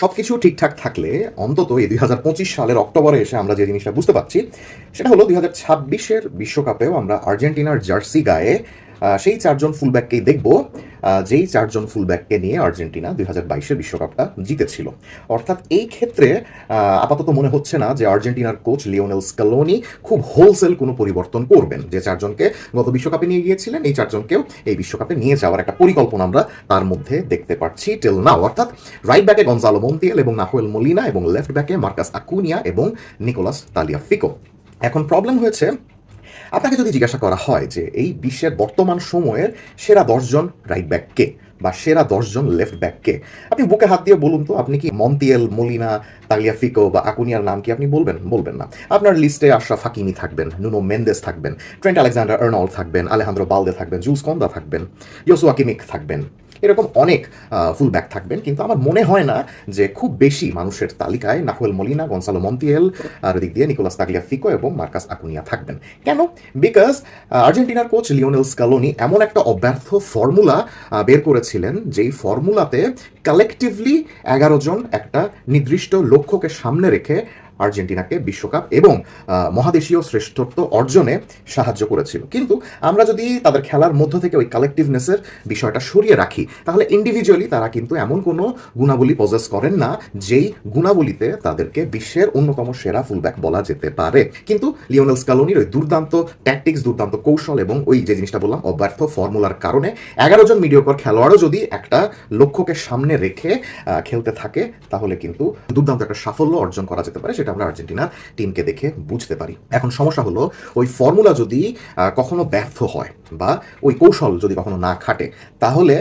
সবকিছু ঠিকঠাক থাকলে অন্তত এই দুই পঁচিশ সালের অক্টোবরে এসে আমরা যে জিনিসটা বুঝতে পারছি, সেটা হলো দুই হাজার ছাব্বিশের বিশ্বকাপেও আমরা আর্জেন্টিনার জার্সি গায়ে সেই চারজন ফুলব্যাককেই দেখব। যেই চারজন ফুলব্যাককে নিয়ে আর্জেন্টিনা দুই হাজার বাইশে বিশ্বকাপটা জিতেছিল। অর্থাৎ এই ক্ষেত্রে আপাতত মনে হচ্ছে না যে আর্জেন্টিনার কোচ লিওনেল স্কালোনি খুব হোলসেল কোনো পরিবর্তন করবেন। যে চারজনকে গত বিশ্বকাপে নিয়ে গিয়েছিলেন, এই চারজনকেও এই বিশ্বকাপে নিয়ে যাওয়ার একটা পরিকল্পনা আমরা তার মধ্যে দেখতে পাচ্ছি টেল নাও অর্থাৎ রাইট ব্যাকে গনজালো মন্তিয়াল এবং নাহুয়েল মলিনা এবং লেফট ব্যাকে মার্কাস আকুনিয়া এবং নিকোলাস তালিয়া ফিকো এখন প্রবলেম হয়েছে আপনাকে যদি জিজ্ঞাসা করা হয় যে এই বিশ্বের বর্তমান সময়ের সেরা দশজন রাইট ব্যাক কে বা সেরা দশজন লেফট ব্যাক কে, আপনি বুকে হাত দিয়ে বলুন তো, আপনি কি মন্তিয়েল, মলিনা, তালিয়াফিকো বা আকুনিয়ার নাম কি আপনি বলবেন? বলবেন না। আপনার লিস্টে আশরাফ হাকিমি থাকবেন, নুনো মেন্দেস থাকবেন, ট্রেন্ট আলেকজান্ডার আর্নল থাকবেন, আলেহান্দ্র বালদে থাকবেন জুস কন্দা থাকবেন, ইয়োসুয়া কিমিক থাকবেন। এরকম অনেক ফুল ব্যাক থাকবেন, কিন্তু আমার মনে হয় না যে খুব বেশি মানুষের তালিকায় নাহুয়েল মলিনা, গনসালো মন্তিয়াল, আর দিক দিয়ে নিকোলাস তাগলিয়া ফিকো এবং মার্কাস আকুনিয়া থাকবেন। কেন? বিকজ আর্জেন্টিনার কোচ লিওনেল স্কালোনি এমন একটা অব্যর্থ ফর্মুলা বের করেছিলেন, যেই ফর্মুলাতে কালেকটিভলি এগারো জন একটা নির্দিষ্ট লক্ষ্যকে সামনে রেখে আর্জেন্টিনাকে বিশ্বকাপ এবং মহাদেশীয় শ্রেষ্ঠত্ব অর্জনে সাহায্য করেছিল। কিন্তু আমরা যদি তাদের খেলার মধ্য থেকে ওই কালেকটিভনেসের বিষয়টা সরিয়ে রাখি, তাহলে ইন্ডিভিজুয়ালি তারা কিন্তু এমন কোনো গুণাবলী পজেস করেন না, যেই গুণাবলীতে তাদেরকে বিশ্বের অন্যতম সেরা ফুলব্যাক বলা যেতে পারে। কিন্তু লিওনেল স্কালোনির ওই দুর্দান্ত ট্যাকটিক্স দুর্দান্ত কৌশল এবং ওই যে জিনিসটা বললাম, অব্যর্থ ফর্মুলার কারণে এগারো জন মিডিয়কর খেলোয়াড়ও যদি একটা লক্ষ্যকে সামনে রেখে খেলতে থাকে, তাহলে কিন্তু দুর্দান্ত একটা সাফল্য অর্জন করা যেতে পারে, সেটা আমরা আর্জেন্টিনার টিমকে দেখে বুঝতে পারি। এখন সমস্যা হলো, ওই ফর্মুলা যদি কখনো ব্যর্থ হয় বা ওই কৌশল যদি কখনো না খাটে, তাহলে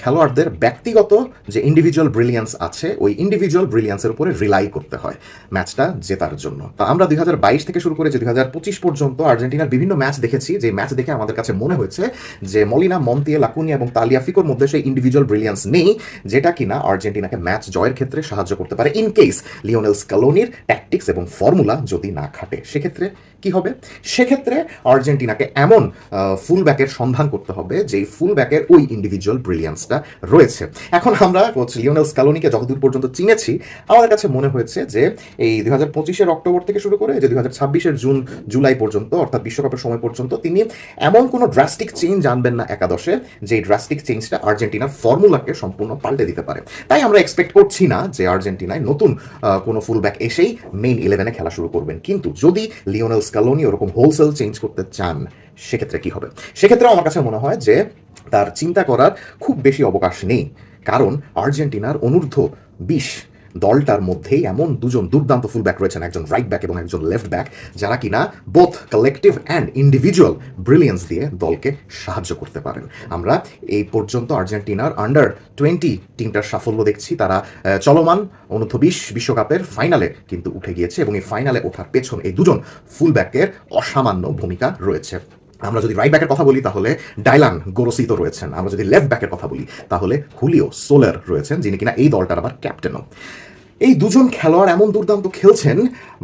খেলোয়াড়দের ব্যক্তিগত যে ইন্ডিভিজুয়াল ব্রিলিয়ান্স আছে, ওই ইন্ডিভিজুয়াল ব্রিলিয়ান্সের উপরে রিলাই করতে হয় ম্যাচটা জেতার জন্য। তা আমরা দুই হাজার বাইশ থেকে শুরু করে যে দুই হাজার পঁচিশ পর্যন্ত আর্জেন্টিনার বিভিন্ন ম্যাচ দেখেছি, যে ম্যাচ দেখে আমাদের কাছে মনে হয়েছে যে মলিনা, মন্তিয়ে, লাকুনিয়া এবং তালিয়াফিকোর মধ্যে সেই ইন্ডিভিজুয়াল ব্রিলিয়ান্স নেই, যেটা কিনা আর্জেন্টিনাকে ম্যাচ জয়ের ক্ষেত্রে সাহায্য করতে পারে ইন কেস লিওনেল স্কালোনির ট্যাকটিক্স এবং ফর্মুলা যদি না খাটে। সেক্ষেত্রে কি হবে? সেক্ষেত্রে আর্জেন্টিনাকে এমন ফুল ব্যাকের সন্ধান করতে হবে, যেই ফুল ব্যাকের ওই ইন্ডিভিজুয়াল ব্রিলিয়ান্সটা রয়েছে। এখন আমরা কোচ লিওনেল স্কালোনিকে যতদূর পর্যন্ত চিনেছি, আমাদের কাছে মনে হয়েছে যে এই দুই হাজার পঁচিশের অক্টোবর থেকে শুরু করে যে দুই হাজার ছাব্বিশের জুন, জুলাই পর্যন্ত, অর্থাৎ বিশ্বকাপের সময় পর্যন্ত, তিনি এমন কোনো ড্রাস্টিক চেঞ্জ আনবেন না একাদশে যে ড্রাস্টিক চেঞ্জটা আর্জেন্টিনার ফর্মুলাকে সম্পূর্ণ পাল্টে দিতে পারে। তাই আমরা এক্সপেক্ট করছি না যে আর্জেন্টিনায় নতুন কোনো ফুল ব্যাক এসেই মেইন ইলেভেনে খেলা শুরু করবেন। কিন্তু যদি লিওনেল স্কালোনি ওরকম হোলসেল চেঞ্জ করতে চান সেক্ষেত্রে কি হবে? সেক্ষেত্রে আমার কাছে মনে হয় যে তার চিন্তা করার খুব বেশি অবকাশ নেই। কারণ আর্জেন্টিনার অনূর্ধ্ব বিশ দলটার মধ্যেই এমন দুজন দুর্দান্ত ফুল ব্যাক রয়েছেন, একজন রাইট ব্যাক এবং একজন লেফট ব্যাক যারা কিনা both collective and individual brilliance দিয়ে দলকে সাহায্য করতে পারেন। আমরা এই পর্যন্ত আর্জেন্টিনার আন্ডার টোয়েন্টি টিমটার সাফল্য দেখছি। তারা চলমান অনূর্ধ্ব বিশ বিশ্বকাপের ফাইনালে কিন্তু উঠে গিয়েছে এবং এই ফাইনালে ওঠার পেছন এই দুজন ফুল ব্যাকের অসামান্য ভূমিকা রয়েছে। আমরা যদি রাইট ব্যাকের কথা বলি, তাহলে ডাইলান গোরসিত রয়েছেন। আমরা যদি লেফট ব্যাকের কথা বলি, তাহলে হুলিও সোলার রয়েছেন, যিনি কিনা এই দলটার আবার ক্যাপ্টেনও এই দুজন খেলোয়াড় এমন দুর্দান্ত খেলছেন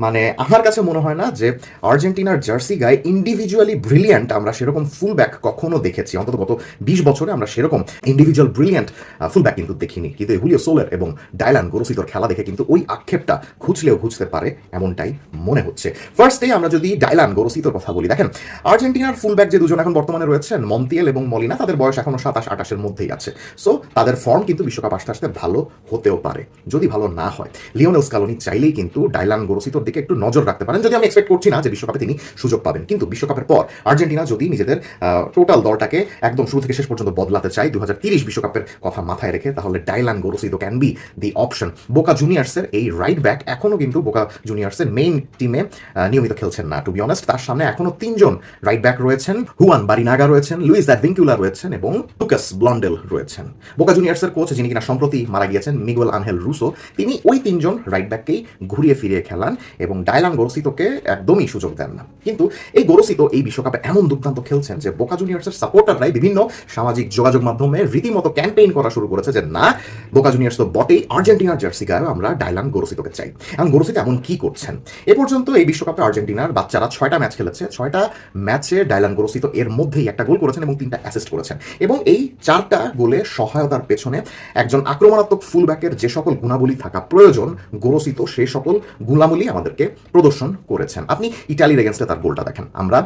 মানে আমার কাছে মনে হয় না যে আর্জেন্টিনার জার্সি গায়ে ইন্ডিভিজুয়ালি ব্রিলিয়ান্ট আমরা সেরকম ফুল ব্যাক কখনো দেখেছি। অন্তত গত বিশ বছরে আমরা সেরকম ইন্ডিভিজুয়াল ব্রিলিয়ান্ট ফুল ব্যাক কিন্তু দেখিনি। কিন্তু হুলিও সোলার এবং ডাইলান গোরসিতর খেলা দেখে কিন্তু ওই আক্ষেপটা খুঁজলেও খুঁজতে পারে এমনটাই মনে হচ্ছে। ফার্স্টে আমরা যদি ডাইলান গোরসিতর কথা বলি, দেখেন, আর্জেন্টিনার ফুল ব্যাক যে দুজন এখন বর্তমানে রয়েছেন মন্তিয়াল এবং মলিনা তাদের বয়স এখনও সাতাশ আটাশের মধ্যেই আছে। সো তাদের ফর্ম কিন্তু বিশ্বকাপ আসতে আসতে ভালো হতেও পারে। যদি ভালো না হয় লিওনেল স্কালোনি চাইলেই কিন্তু ডাইলান গোরসিতোর দিকে একটু নজর রাখতে পারেন, যদি আমি এক্সপেক্ট করছি না যে বিশ্বকাপে তিনি সুযোগ পাবেন। কিন্তু বিশ্বকাপের পর আর্জেন্টিনা যদি নিজেদের টোটাল দলটাকে একদম শুরু থেকে শেষ পর্যন্ত বদলাতে চায় দু বিশ্বকাপের কথা মাথায় রেখে, তাহলে Dylan Gorosito can be the option Boca জুনিয়ার্সের এই রাইট ব্যাক এখনও কিন্তু বোকা জুনিয়ার্সের মেইন টিমে নিয়মিত খেলছেন না টু বি অনেস্ট তার সামনে এখনও তিনজন রাইট ব্যাক রয়েছেন। হুয়ান বারিনাগা রয়েছেন লুইস অ্যাডভিঙ্কুলা রয়েছেন এবং লুকাস ব্লন্ডেল রয়েছেন। বোকা জুনিয়র্সের কোচ যিনি কিনা সম্প্রতি মারা গিয়েছেন মিগুয়েল আনহেল রুসো তিনি ওই তিনজন রাইট ব্যাককেই ঘুরিয়ে ফিরিয়ে খেলান এবং ডায়লান গোরসিতোকে একদমই সুযোগ দেন না। কিন্তু এই গোরসিতো এই বিশ্বকাপে এমন দুর্দান্ত খেলছেন যে বোকা জুনিয়র্সের সাপোর্টাররাই বিভিন্ন সামাজিক যোগাযোগ মাধ্যমে রীতিমতো ক্যাম্পেইন করা শুরু করেছে যে না, বোকা জুনিয়র্স তো বটেই আর্জেন্টিনার জার্সি গায়ে আমরা ডায়লান গোরসিতোকে চাই। এখন গোরসিতো এমন কি করছেন? এ পর্যন্ত এই বিশ্বকাপে আর্জেন্টিনার বাচ্চারা ছয়টা ম্যাচ খেলেছে, ছয়টা ম্যাচে ডায়লান গোরসিতো এর মধ্যেই একটা গোল করেছেন এবং তিনটা অ্যাসিস্ট করেছেন। এবং এই চারটা গোলে সহায়তার পেছনে একজন আক্রমণাত্মক ফুলব্যাকের যে সকল গুণাবলী থাকা প্রয়োজন গোরসিতো সেই সকল গুণাবলী আমাদেরকে প্রদর্শন করেছেন। আপনি ইটালির এগেনস্টে তার গোলটা দেখেন। আমরা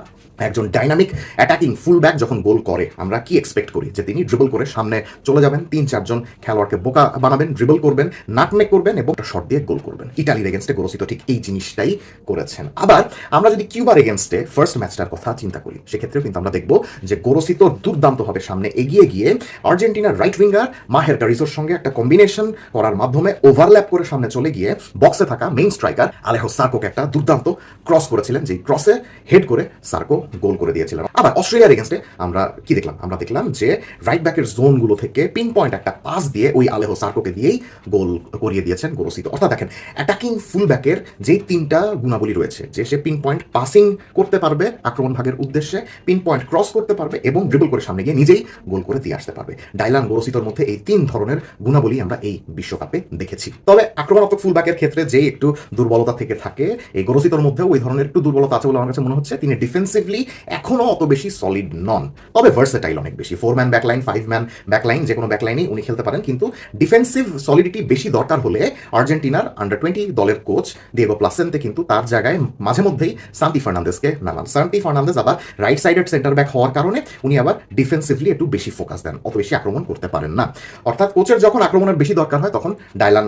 একজন ডাইনামিক অ্যাটাকিং ফুলব্যাক যখন গোল করে, আমরা কি এক্সপেক্ট করি? যে তিনি ড্রিবল করে সামনে চলে যাবেন, তিন চারজন খেলোয়াড়কে বোকা বানাবেন ড্রিবল করবেন, নাটমেক করবেন এবং একটা শট দিয়ে গোল করবেন। ইটালির এগেনস্টে গোরসিতো ঠিক এই জিনিসটাই করেছেন। আবার আমরা যদি কিউবার এগেনস্টে ফার্স্ট ম্যাচটার কথা চিন্তা করি, সেক্ষেত্রেও কিন্তু আমরা দেখব যে গোরসিতো দুর্দান্তভাবে সামনে এগিয়ে গিয়ে আর্জেন্টিনার রাইট উইঙ্গার মাহের কারিজোর সঙ্গে একটা কম্বিনেশন করার মাধ্যমে ওভারল্যাপ করে সামনে চলে গিয়ে বক্সে থাকা মেইন স্ট্রাইকার আলেহো সার্কোকে একটা দুর্দান্ত ক্রস করেছিলেন, যেই ক্রসে হেড করে সার্কো গোল করে দিয়েছিলেন। আবার অস্ট্রেলিয়ার এগেনস্টে আমরা কি দেখলাম? আমরা দেখলাম যে রাইট ব্যাকের জোনগুলো থেকে পিন পয়েন্ট একটা পাস দিয়ে ওই আলেহো সার্কোকে দিয়েই গোল করিয়ে দিয়েছেন গোরসিত অর্থাৎ দেখেন অ্যাটাকিং ফুল ব্যাকের যেই তিনটা গুণাবলী রয়েছে, যে সে পিন পয়েন্ট পাসিং করতে পারবে আক্রমণ ভাগের উদ্দেশ্যে পিন পয়েন্ট ক্রস করতে পারবে এবং ড্রিবল করে সামনে গিয়ে নিজেই গোল করে দিয়ে আসতে পারবে। ডাইলান গোরসিতোর মধ্যে এই তিন ধরনের গুণাবলী আমরা এই বিশ্বকাপে দেখেছি। তবে আক্রমণাত্মক ফুল ব্যাকের ক্ষেত্রে যে একটু দুর্বলতা থেকে থাকে, এই গোরসিতোর মধ্যেও ওই ধরনের একটু দুর্বলতা আছে বলে আমার কাছে মনে হচ্ছে। তিনি ডিফেন্সিভলি এখনও অত বেশি সলিড নন। তবে ভার্সেটাইল অনেক বেশি। Four man backline five man backline যে কোনো ব্যাকলাইনেই উনি খেলতে পারেন। কিন্তু ডিফেন্সিভ সলিডিটি বেশি দরকার হলে আর্জেন্টিনার আন্ডার টোয়েন্টি দলের কোচ দিয়েগো প্লাসেন্তে কিন্তু তার জায়গায় মাঝে মধ্যেই সান্তি ফার্নান্দেসকে নামান। সান্তি ফার্নান্দেস আবার রাইট সাইডেড সেন্টার ব্যাক হওয়ার কারণে উনি আবার ডিফেন্সিভলি একটু বেশি ফোকাস দেন। অত বেশি আক্রমণ করতে পারেন না। অর্থাৎ কোচের যখন আক্রমণের বেশি দরকার হয়, তখন ডাইলান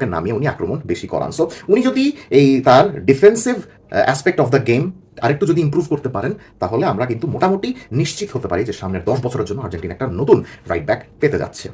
গোরসিতোকে নামিয়ে উনি আক্রমণ বেশি করান। সো উনি যদি এই তার defensive aspect of the game আরেকটু যদি ইম্প্রুভ করতে পারেন, তাহলে আমরা কিন্তু মোটামুটি নিশ্চিত হতে পারি যে সামনের দশ বছরের জন্য আর্জেন্টিনা একটা নতুন রাইট ব্যাক পেতে যাচ্ছে।